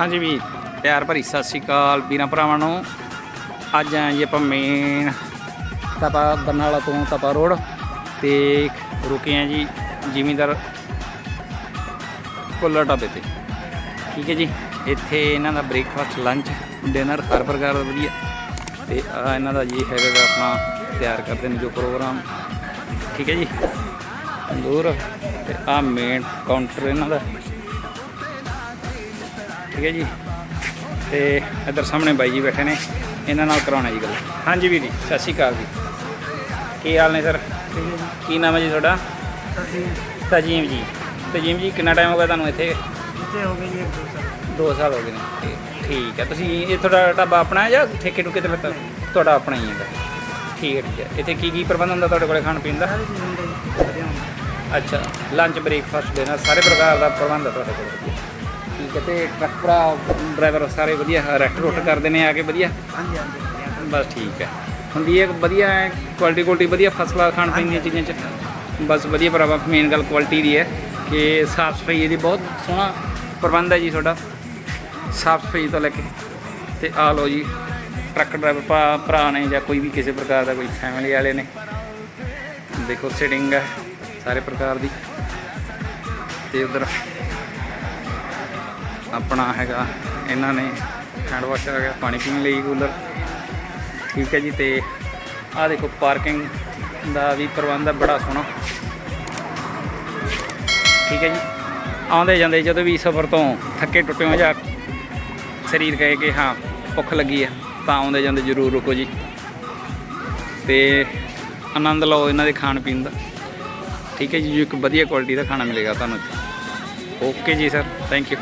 ਹਾਂਜੀ ਵੀ ਪਿਆਰ ਭਰੀ ਸਤਿ ਸ਼੍ਰੀ ਅਕਾਲ ਵੀਰਾਂ ਭਰਾਵਾਂ ਨੂੰ। ਅੱਜ ਆਏ ਜੀ ਆਪਾਂ ਮੇਨ ਤਪਾ ਬਰਨਾਲਾ ਤੋਂ ਤਪਾ ਰੋਡ ਤੇ ਰੁਕੇ ਆ ਜੀ ਜ਼ਿਮੀਂਦਾਰ ਕੁੱਲਰ ਢਾਬੇ ਤੇ। ਠੀਕ ਹੈ ਜੀ, ਇੱਥੇ ਇਹਨਾਂ ਦਾ ਬ੍ਰੇਕਫਾਸਟ ਲੰਚ ਡਿਨਰ ਹਰ ਪ੍ਰਕਾਰ ਦਾ ਵਧੀਆ। ਤੇ ਆ ਇਹਨਾਂ ਦਾ ਜੀ ਹੈਗਾ ਗਾ ਆਪਣਾ ਤਿਆਰ ਕਰਦੇ ਨੇ ਜੋ ਪ੍ਰੋਗਰਾਮ। ਠੀਕ ਹੈ ਜੀ ਤੰਦੂਰ ਤੇ ਆ ਮੇਨ ਕਾਊਂਟਰ ਇਹਨਾਂ ਦਾ। ਠੀਕ ਹੈ ਜੀ। ਤੇ ਇੱਧਰ ਸਾਹਮਣੇ ਬਾਈ ਜੀ ਬੈਠੇ ਨੇ। ਇਹਨਾਂ ਨਾਲ ਕਰਾਉਣਾ ਜੀ ਗੱਲ। ਹਾਂਜੀ ਵੀਰ ਜੀ ਸਤਿ ਸ਼੍ਰੀ ਅਕਾਲ ਜੀ। ਕੀ ਹਾਲ ਨੇ ਸਰ? ਕੀ ਨਾਮ ਹੈ ਜੀ ਤੁਹਾਡਾ? ਤਜੀਮ ਜੀ। ਤਜੀਮ ਜੀ ਕਿੰਨਾ ਟਾਈਮ ਹੋ ਗਿਆ ਤੁਹਾਨੂੰ ਇੱਥੇ? ਇੱਥੇ ਹੋ ਗਏ ਜੀ ਇੱਕ ਦੋ ਸਾਲ। 2 ਸਾਲ ਹੋ ਗਏ ਨੇ। ਠੀਕ ਹੈ ਤੁਸੀਂ ਇਹ ਤੁਹਾਡਾ ਢਾਬਾ ਆਪਣਾ ਹੈ ਜਾਂ ਠੇਕੇ ਟੁਕੇ ਤੇ ਲੱਗਾ? ਤੁਹਾਡਾ ਆਪਣਾ ਹੀ ਹੈਗਾ ਠੀਕ ਹੈ ਠੀਕ ਹੈ। ਇੱਥੇ ਕੀ ਕੀ ਪ੍ਰਬੰਧ ਹੁੰਦਾ ਤੁਹਾਡੇ ਕੋਲੇ ਖਾਣ ਪੀਣ ਦਾ ਅੱਛਾ ਲੰਚ ਬ੍ਰੇਕਫਾਸਟ ਡਿਨਰ ਸਾਰੇ ਪ੍ਰਕਾਰ ਦਾ ਪ੍ਰਬੰਧ ਹੈ ਤੁਹਾਡੇ ਕੋਲ। ਠੀਕ ਹੈ ਤੇ ਟਰੱਕ ਭਰਾ ਡਰਾਈਵਰ ਸਾਰੇ ਵਧੀਆ ਰੈਸਟ ਰੁੱਟ ਕਰਦੇ ਨੇ ਆ ਕੇ ਵਧੀਆ? ਹਾਂਜੀ ਹਾਂਜੀ। ਬਸ ਠੀਕ ਹੈ। ਹੁੰਦੀ ਹੈ ਵਧੀਆ ਕੁਆਲਿਟੀ ਕੁਆਲਿਟੀ ਵਧੀਆ ਫਸਲਾ ਖਾਣ ਪੀਣ ਦੀਆਂ ਚੀਜ਼ਾਂ ਚ। ਬਸ ਵਧੀਆ ਭਰਾਵਾ ਮੇਨ ਗੱਲ ਕੁਆਲਿਟੀ ਦੀ ਹੈ ਕਿ ਸਾਫ਼ ਸਫ਼ਾਈ ਇਹਦੀ ਬਹੁਤ ਸੋਹਣਾ ਪ੍ਰਬੰਧ ਹੈ ਜੀ ਤੁਹਾਡਾ। ਸਾਫ਼ ਸਫ਼ਾਈ ਤੋਂ ਲੈ ਕੇ ਤੇ ਆ ਲਓ ਜੀ ਟਰੱਕ ਡਰਾਈਵਰ ਭਰਾ ਨੇ ਜਾਂ ਕੋਈ ਵੀ ਕਿਸੇ ਪ੍ਰਕਾਰ ਦਾ ਕੋਈ ਫੈਮਿਲੀ ਵਾਲੇ ਨੇ। ਦੇਖੋ ਸਿਟਿੰਗ ਹੈ ਸਾਰੇ ਪ੍ਰਕਾਰ ਦੀ। ਤੇ ਉਧਰ ਆਪਣਾ ਹੈਗਾ, ਇਹਨਾਂ ਨੇ ਹੈਂਡ ਵਾਸ਼ ਆ ਪਾਣੀ ਪੀਣ ਲਈ ਕੂਲਰ ਠੀਕ ਹੈ ਜੀ, ਤੇ ਆਹ ਦੇਖੋ ਪਾਰਕਿੰਗ ਦਾ ਵੀ ਪ੍ਰਬੰਧ ਹੈ, ਬੜਾ ਸੋਹਣਾ। ਠੀਕ ਹੈ ਜੀ, ਆਉਂਦੇ ਜਾਂਦੇ ਜਦੋਂ ਵੀ ਸਫ਼ਰ ਤੋਂ ਥੱਕੇ ਟੁੱਟੇ ਹੋ ਜਾਂ ਸਰੀਰ ਕਹੇ ਕਿ ਹਾਂ, ਭੁੱਖ ਲੱਗੀ ਹੈ, ਤਾਂ ਆਉਂਦੇ ਜਾਂਦੇ ਜ਼ਰੂਰ ਰੁਕੋ ਜੀ। ਤੇ ਆਨੰਦ ਲਓ ਇਹਨਾਂ ਦੇ ਖਾਣ ਪੀਣ ਦਾ। ਠੀਕ ਹੈ ਜੀ, ਜੋ ਇੱਕ ਵਧੀਆ ਕੁਆਲਿਟੀ ਦਾ ਖਾਣਾ ਮਿਲੇਗਾ ਤੁਹਾਨੂੰ। ਓਕੇ ਜੀ ਸਰ ਥੈਂਕ ਯੂ